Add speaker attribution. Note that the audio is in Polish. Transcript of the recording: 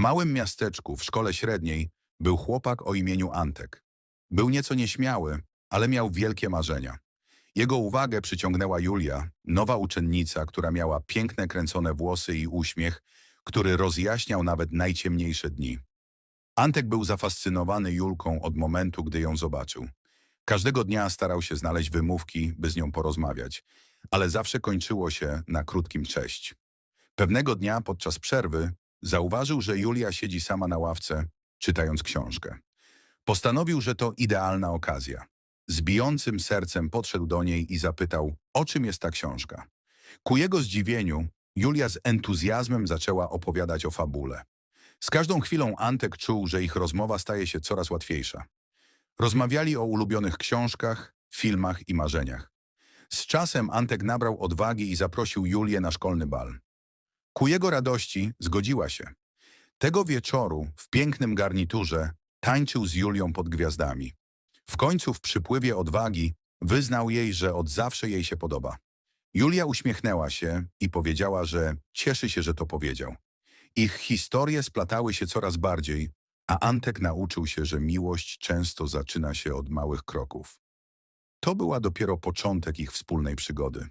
Speaker 1: małym miasteczku, w szkole średniej, był chłopak o imieniu Antek. Był nieco nieśmiały, ale miał wielkie marzenia. Jego uwagę przyciągnęła Julia, nowa uczennica, która miała piękne kręcone włosy i uśmiech, który rozjaśniał nawet najciemniejsze dni. Antek był zafascynowany Julką od momentu, gdy ją zobaczył. Każdego dnia starał się znaleźć wymówki, by z nią porozmawiać, ale zawsze kończyło się na krótkim cześć. Pewnego dnia podczas przerwy zauważył, że Julia siedzi sama na ławce, czytając książkę. Postanowił, że to idealna okazja. Z bijącym sercem podszedł do niej i zapytał, o czym jest ta książka. Ku jego zdziwieniu, Julia z entuzjazmem zaczęła opowiadać o fabule. Z każdą chwilą Antek czuł, że ich rozmowa staje się coraz łatwiejsza. Rozmawiali o ulubionych książkach, filmach i marzeniach. Z czasem Antek nabrał odwagi i zaprosił Julię na szkolny bal. Ku jego radości zgodziła się. Tego wieczoru w pięknym garniturze tańczył z Julią pod gwiazdami. W końcu w przypływie odwagi wyznał jej, że od zawsze jej się podoba. Julia uśmiechnęła się i powiedziała, że cieszy się, że to powiedział. Ich historie splatały się coraz bardziej, a Antek nauczył się, że miłość często zaczyna się od małych kroków. To była dopiero początek ich wspólnej przygody.